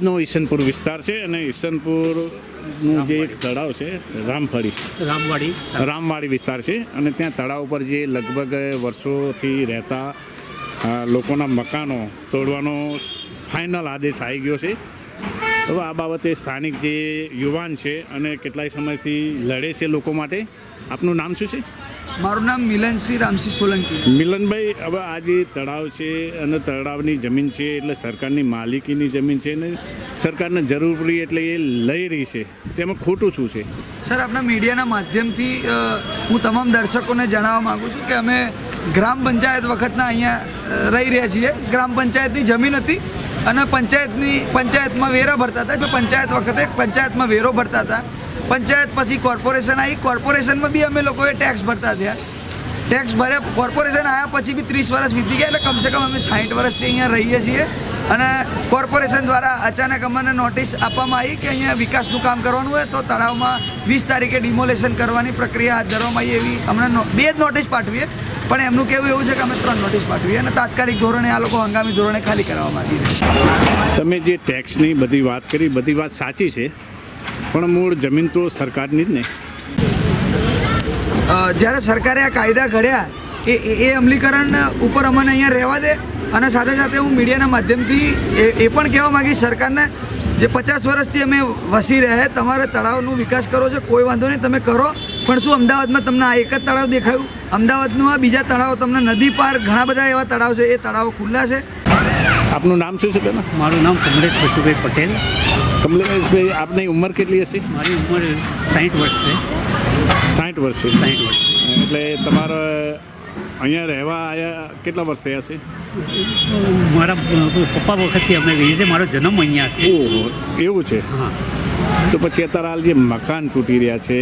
થરાદનો ઈસનપુર વિસ્તાર છે અને ઈસનપુરનું જે એક તળાવ છે રામફળી. રામવાડી. રામવાડી વિસ્તાર છે અને ત્યાં તળાવ પર જે લગભગ વર્ષોથી રહેતા લોકોના મકાનો તોડવાનો ફાઇનલ આદેશ આવી ગયો છે. તો આ બાબતે સ્થાનિક જે યુવાન છે અને કેટલાય સમયથી લડે છે લોકો માટે. આપનું નામ શું છે? મારું નામ મિલનસિંહ રામસિંહ સોલંકી. મિલનભાઈ હવે આ જે તળાવ છે અને તળાવની જમીન છે એટલે સરકારની માલિકીની જમીન છે ને સરકારને જરૂર પડી એટલે એ લઈ રહી છે. તેમાં ખોટું શું છે? સર આપણા મીડિયાના માધ્યમથી હું તમામ દર્શકોને જણાવવા માગું છું કે અમે ગ્રામ પંચાયત વખતના અહીંયા રહી રહ્યા છીએ. ગ્રામ પંચાયતની જમીન હતી અને પંચાયતની પંચાયતમાં વેરા ભરતા હતા. જો પંચાયત વખતે પંચાયતમાં વેરો ભરતા હતા. પંચાયત પછી કોર્પોરેશન આવી. કોર્પોરેશનમાં બી અમે લોકોએ ટેક્સ ભરતા થયા. ટેક્સ ભર્યા, કોર્પોરેશન આવ્યા પછી બી ત્રીસ વર્ષ વીતી ગયા, એટલે કમસે કમ અમે સાઠ વર્ષથી અહીંયા રહીએ છીએ. અને કોર્પોરેશન દ્વારા અચાનક અમને નોટિસ આપવામાં આવી કે અહીંયા વિકાસનું કામ કરવાનું હોય તો તળાવમાં વીસ તારીખે ડિમોલેશન કરવાની પ્રક્રિયા હાથ ધરવામાં આવી એવી અમને બે જ નોટિસ પાઠવીએ. પણ એમનું કહેવું એવું છે કે અમે ત્રણ નોટિસ પાઠવીએ અને તાત્કાલિક ધોરણે આ લોકો હંગામી ધોરણે ખાલી કરવામાં આવી તમે જે ટેક્સની બધી વાત કરી, બધી વાત સાચી છે. પણ મૂળ જમીન તો સરકારની જ ને. જ્યારે સરકારે આ કાયદા ઘડ્યા એ એ- એ અમલીકરણ ઉપર અમને અહીંયા રહેવા દે અને સાથે સાથે હું મીડિયાના માધ્યમથી એ એ પણ કહેવા માગીશ સરકારને જે પચાસ વર્ષથી અમે વસી રહ્યા તમારે તળાવનો વિકાસ કરો છે કોઈ વાંધો નહીં તમે કરો. પણ શું અમદાવાદમાં તમને આ એક જ તળાવ દેખાયું? અમદાવાદનું આ બીજા તળાવ તમને નદી પાર ઘણા બધા એવા તળાવ છે એ તળાવો ખુલ્લા છે. આપનું નામ શું છે તેના મારું નામ કમલેશ બચુભાઈ પટેલ. કમલેશભાઈ આપની ઉંમર કેટલી હશે? મારી ઉંમર સાઠ વર્ષ છે. સાઠ વર્ષ છે. સાઠ વર્ષ એટલે તમારા અહીંયા રહેવા આવ્યા કેટલા વર્ષ થયા છે? મારા પપ્પા વખતથી અમે રહીએ છીએ. મારો જન્મ અહીંયા છે. એવું છે. હા. તો પછી અત્યારે હાલ જે મકાન તૂટી રહ્યા છે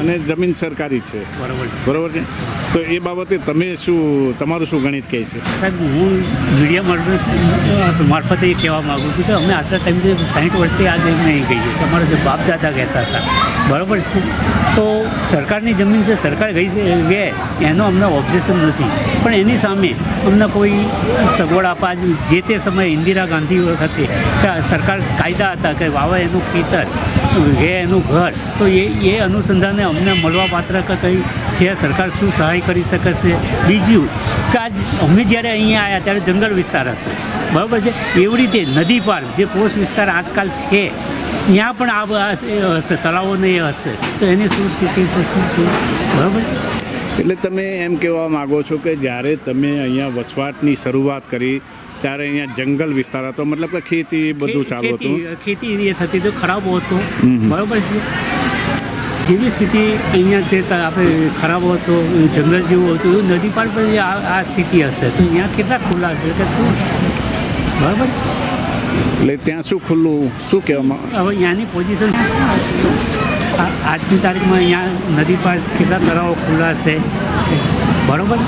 અને જમીન સરકારી છે. બરાબર છે. બરોબર છે? તો એ બાબતે તમે શું તમારું શું ગણિત કહે છે? સાહેબ હું મીડિયા મારફત મારફતે એ કહેવા માગું છું કે અમે આટલા ટાઈમથી સાઠ વર્ષથી આ જઈને અહીં ગઈએ છીએ. અમારા જે બાપ દાદા કહેતા હતા. બરાબર છે? તો સરકારની જમીન છે સરકાર ગઈ ગે એનો અમને ઓબ્જેક્શન નથી. પણ એની સામે અમને કોઈ સગવડ આપવા જે તે સમયે ઇન્દિરા ગાંધી વખતે સરકાર કાયદા હતા કે વાવા એનું ખેતર ગે એનું ઘર, તો એ એ અનુસંધાને અમને મળવા પાત્ર કંઈ છે, સરકાર શું સહાય કરી શકે છે? બીજું કે આજ અમે જ્યારે અહીંયા આવ્યા ત્યારે જંગલ વિસ્તાર હતો. બરાબર છે? એવી રીતે નદી પાર જે પોષ વિસ્તાર આજકાલ છે ત્યાં પણ આ હશે તળાવો ને એ હશે. તો એની શું સ્થિતિ છે શું છે? બરાબર? એટલે તમે એમ કહેવા માગો છો કે જ્યારે તમે અહીંયા વસવાટની શરૂઆત કરી ત્યારે અહીંયા જંગલ વિસ્તાર હતો મતલબ કે ખેતી બધું ચાલુ હતું? ખેતી એ થતી તો ખરાબ હતો. બરાબર છે? જેવી સ્થિતિ અહીંયા જે આપણે ખરાબ હતો જંગલ જેવું હતું નદી પાર પણ આ સ્થિતિ હશે. તો અહીંયા કેટલા ખુલ્લા હશે કે શું બરાબર? એટલે ત્યાં શું ખુલ્લું શું કહેવામાં હવે અહીંયાની પોઝિશન આજની તારીખમાં અહીંયા નદી પાર કેટલા તળાવો ખુલ્લા છે? બરાબર?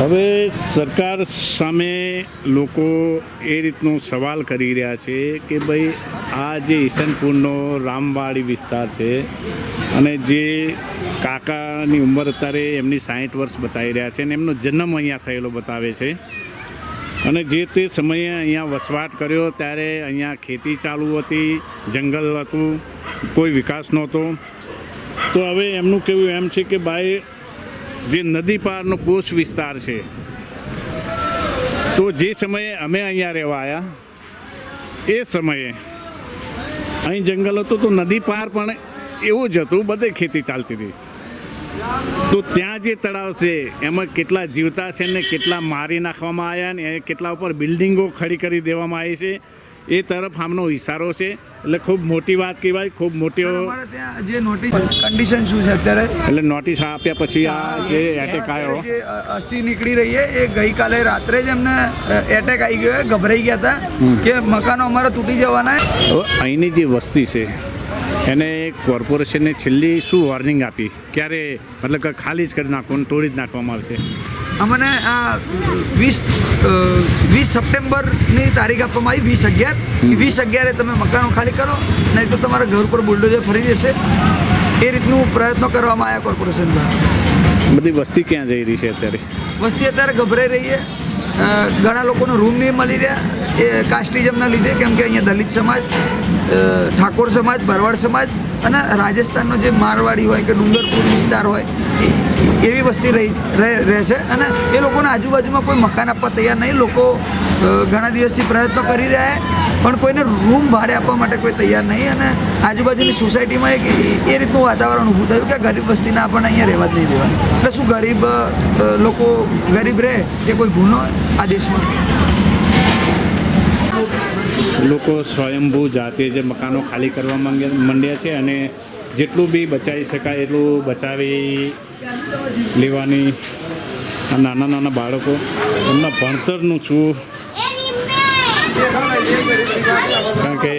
હવે સરકાર સામે લોકો એ રીતનો સવાલ કરી રહ્યા છે કે ભાઈ આ જે ઈસનપુરનો રામવાડી વિસ્તાર છે અને જે કાકાની ઉંમર અત્યારે એમની સાઠ વર્ષ બતાવી રહ્યા છે અને એમનો જન્મ અહીંયા થયેલો બતાવે છે. અને જે તે સમયે અહીંયા વસવાટ કર્યો ત્યારે અહીંયા ખેતી ચાલુ હતી, જંગલ હતું, કોઈ વિકાસ નહોતો. તો હવે એમનું કહેવું એમ છે કે ભાઈ જે નદી પારનો કોષ વિસ્તાર છે, તો જે સમયે અમે અહીંયા રહેવા આવ્યા એ સમયે અહીં જંગલ હતું તો નદી પાર પણ એવું જ હતું, બધે ખેતી ચાલતી હતી. તો ત્યાં જે તળાવ છે, એમાં કેટલા જીવતા છે ને કેટલા મારી નાખવામાં આવ્યા ને કેટલા ઉપર બિલ્ડિંગો ખડી કરી દેવામાં આવી છે એ તરફ આમનો ઇશારો છે. એટલે ખૂબ મોટી વાત કહેવાય ખૂબ મોટી જે નોટિસ કન્ડિશન શું છે અત્યારે? એટલે નોટિસ આપ્યા પછી આ જે એટેક આવ્યો. અસ્થિ નીકળી રહી છે એ ગઈકાલે રાત્રે જ એમને એટેક આવી ગયો ગભરાઈ ગયા હતા કે મકાનો અમારા તૂટી જવાના અહીંની જે વસ્તી છે એને કોર્પોરેશને છેલ્લી શું વોર્નિંગ આપી? ક્યારે? મતલબ કે ખાલી જ કરી નાખવાનું તોડી જ નાખવામાં આવશે. અમને આ વીસ વીસ સપ્ટેમ્બરની તારીખ આપવામાં આવી વીસ અગિયાર. વીસ અગિયારે તમે મકાનો ખાલી કરો નહીં તો તમારા ઘર પર બુલડોઝર ફરી જશે. એ રીતનું પ્રયત્નો કરવામાં આવ્યા કોર્પોરેશન દ્વારા. બધી વસ્તી ક્યાં જઈ રહી છે અત્યારે? વસ્તી અત્યારે ગભરાઈ રહી છે. ઘણા લોકોનો રૂમ નહીં મળી રહ્યા. એ કાસ્ટિઝમના લીધે કેમ કે અહીંયા દલિત સમાજ ઠાકોર સમાજ ભરવાડ સમાજ અને રાજસ્થાનનો જે મારવાડી હોય કે ડુંગરપુર વિસ્તાર હોય એ- એવી વસ્તી રહી રહે છે અને એ લોકોને આજુબાજુમાં કોઈ મકાન આપવા તૈયાર નહીં. લોકો ઘણા દિવસથી પ્રયત્નો કરી રહ્યા પણ કોઈને રૂમ ભાડે આપવા માટે કોઈ તૈયાર નહીં અને આજુબાજુની સોસાયટીમાં એક એ રીતનું વાતાવરણ ઊભું થયું કે ગરીબ વસ્તીને આપણને અહીંયા રહેવા જ નહીં દેવાનું. એટલે શું ગરીબ લોકો ગરીબ રહે એ કોઈ ગુનો આ દેશમાં? લોકો સ્વયંભૂ જાતે જે મકાનો ખાલી કરવા માંગે માંડ્યા છે અને જેટલું બી બચાવી શકાય એટલું બચાવી લેવાની નાના નાના બાળકો એમના ભણતરનું છું. કારણ કે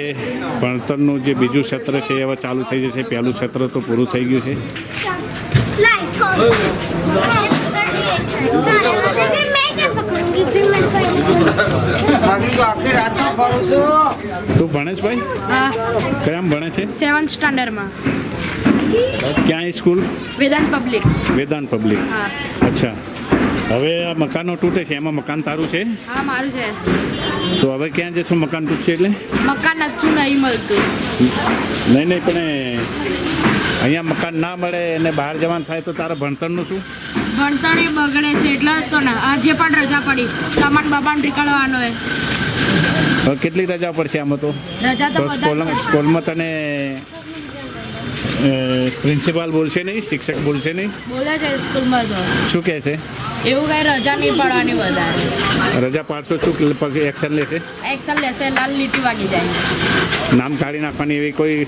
ભણતરનું જે બીજું ક્ષેત્ર છે એવા ચાલુ થઈ જશે. પહેલું ક્ષેત્ર તો પૂરું થઈ ગયું છે. તું ભણેશ ભાઈ કયામ ભણે છે? સેવન્થ સ્ટાન્ડર્ડમાં. ક્યાં school? Vedant public. Vedant public. અચ્છા. હવે આ મકાનો તૂટે છે એમાં મકાન તારું છે? હા મારું છે. તો હવે ક્યાં જશું? મકાન તૂટશે એટલે? મકાન નથું નહીં મળતું. નહીં નહીં પણ અહીંયા મકાન ના મળે અને બહાર જવાનું થાય તો તારા ભણતરનું શું? ભણતર એ બગડે છે એટલે તો ને. આજે પણ રજા પડી સામાન બાબાને નીકળવાનો હવે કેટલી રજા પડશે આમાં તો? રજા તો સ્કૂલમાં તને પ્રિન્સિપાલ બોલશે નહીં શિક્ષક બોલશે નહીં? બોલે છે સ્કૂલમાં તો. શું કહે છે? એવું કઈ રજા નહીં પડવાની વધારે. રજા પાડશો શું એક્શન લેશે? એક્શન લેશે લાલ લીટી વાગી જાય. નામ કાઢી નાખવાની એવી કોઈ?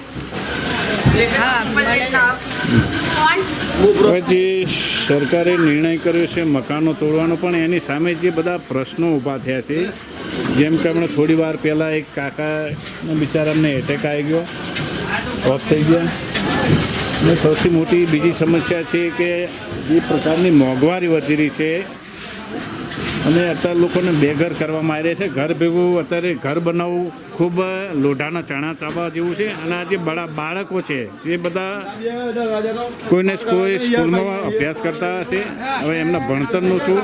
જે સરકારે નિર્ણય કર્યો છે મકાનો તોડવાનો પણ એની સામે જે બધા પ્રશ્નો ઊભા થયા છે જેમ કે હમણાં થોડી વાર પહેલાં એક કાકાના બિચારાને એટેક આવી ગયો ઓફ થઈ ગયા. અને સૌથી મોટી બીજી સમસ્યા છે કે જે પ્રકારની મોંઘવારી વધી રહી છે અને અત્યારે લોકોને બેઘર કરવામાં આવી રહ્યા છે. ઘર ભેગું અત્યારે ઘર બનાવવું ખૂબ લોઢાના ચણા ચાવવા જેવું છે અને આ જે બડા બાળકો છે જે બધા કોઈને કોઈ સ્કૂલમાં અભ્યાસ કરતા હશે. હવે એમના ભણતરનું શું?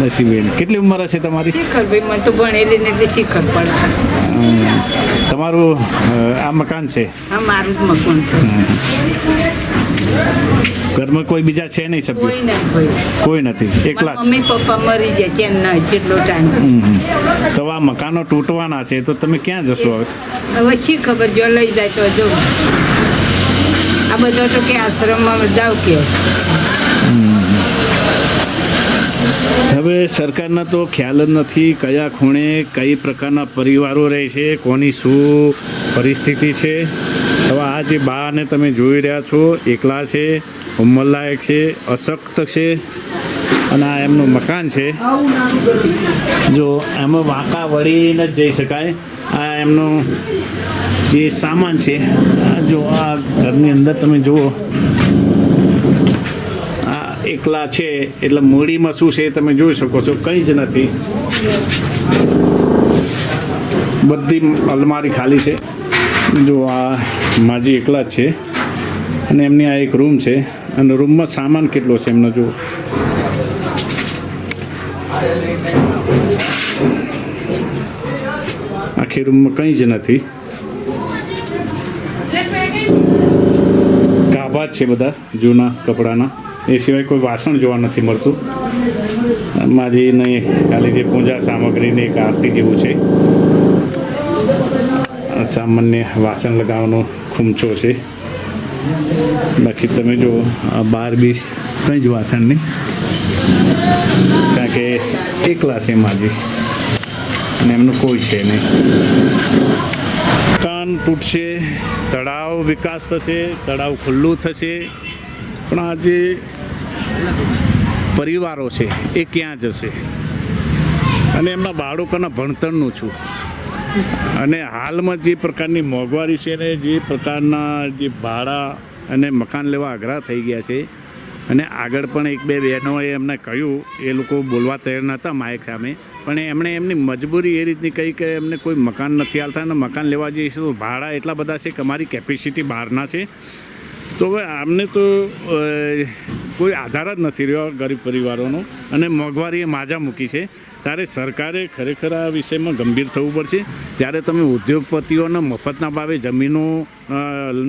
નસીબેન કેટલી ઉંમર હશે તમારી? શીખર ભાઈ મને તો ભણેલી ને શીખર અમ, તમારું આ મકાન છે? આ મારું જ મકાન છે. ઘરમાં કોઈ બીજા છે નહીં સભ્ય? કોઈ નથી. એકલા મમ્મી પપ્પા મરી ત્યાં ના કેટલો ટાઈમ. તો આ મકાનો તૂટવાના છે તો તમે ક્યાં જશો હવે? હવે શી ખબર જો લઈ જાય તો જો. આ બધા તો કે આશ્રમમાં જાવ કે. હવે સરકારના તો ખ્યાલ જ નથી કયા ખૂણે કઈ પ્રકારના પરિવારો રહે છે, કોની શું પરિસ્થિતિ છે. હવે આ જે બાને તમે જોઈ રહ્યા છો, એકલા છે, ઉંમરલાયક છે, અશક્ત છે અને આ એમનું મકાન છે. જો એમાં વાંકા વળીને જ જઈ શકાય. આ એમનું જે સામાન છે, આ જો આ ઘરની અંદર તમે જુઓ એકલા છે, એટલે મૂડીમાં શું છે એ તમે જોઈ શકો છો, કંઈ જ નથી. બધી અલમારી ખાલી છે. જો આ માજી એકલા જ છે. અને એમની આ એક રૂમ છે. અને રૂમમાં સામાન કેટલો છે એમનો જો આખી રૂમમાં કંઈ જ નથી. ગાભા છે બધા, જૂના કપડાના. એ સિવાય કોઈ વાસણ જોવા નથી મળતું. માજી નહીં ખાલી જે પૂજા સામગ્રીની એક આરતી જેવું છે. સામાન્ય વાસણ લગાવવાનો ખૂમચો છે. બાકી તમે જો બહાર બી કંઈ જ વાસણ નહીં. કારણ કે એકલા છે માજી. અને એમનું કોઈ છે નહીં. કાન તૂટશે, તળાવ વિકાસ થશે, તળાવ ખુલ્લું થશે. પણ આ જે પરિવારો છે, એ ક્યાં જશે? અને એમના બાળકોના ભણતરનું છું. અને હાલમાં જે પ્રકારની મોંઘવારી છે ને, જે પ્રકારના જે ભાડા અને મકાન લેવા આગ્રહ થઈ ગયા છે, અને આગળ પણ એક બે બહેનોએ એમને કહ્યું, એ લોકો બોલવા તૈયાર નહોતા માયક સામે, પણ એમણે એમની મજબૂરી એ રીતની કહી કે એમને કોઈ મકાન નથી હાલતા, અને મકાન લેવા જઈશું તો ભાડા એટલા બધા છે કે અમારી કેપેસિટી બહારના છે. તો હવે આમને તો કોઈ આધાર જ નથી રહ્યો ગરીબ પરિવારોનો. અને મોંઘવારીએ માજા મૂકી છે. ત્યારે સરકારે ખરેખર આ વિષયમાં ગંભીર થવું પડશે. ત્યારે તમે ઉદ્યોગપતિઓને મફતના ભાવે જમીનો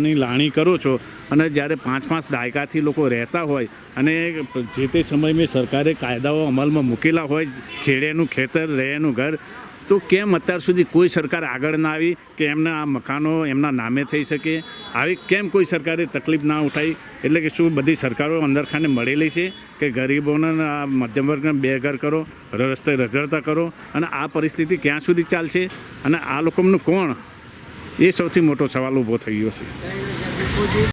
ની લાણી કરો છો. અને જ્યારે પાંચ પાંચ દાયકાથી લોકો રહેતા હોય અને જે તે સમયમાં સરકારે કાયદાઓ અમલમાં મૂકેલા હોય, ખેડેનું ખેતર, રહેનું ઘર તો કેમ અત્યાર સુધી કોઈ સરકાર આગળ ના આવી કે એમના આ મકાનો એમના નામે થઈ શકે? આવી કેમ કોઈ સરકારે તકલીફ ના ઉઠાવી એટલે કે શું બધી સરકારો અંદરખાને મળેલી છે કે ગરીબોને આ મધ્યમ વર્ગને બેઘર કરો, રસ્તે રઝળતા કરો અને આ પરિસ્થિતિ ક્યાં સુધી ચાલશે? અને આ લોકોનું કોણ? એ સૌથી મોટો સવાલ ઊભો થઈ ગયો છે.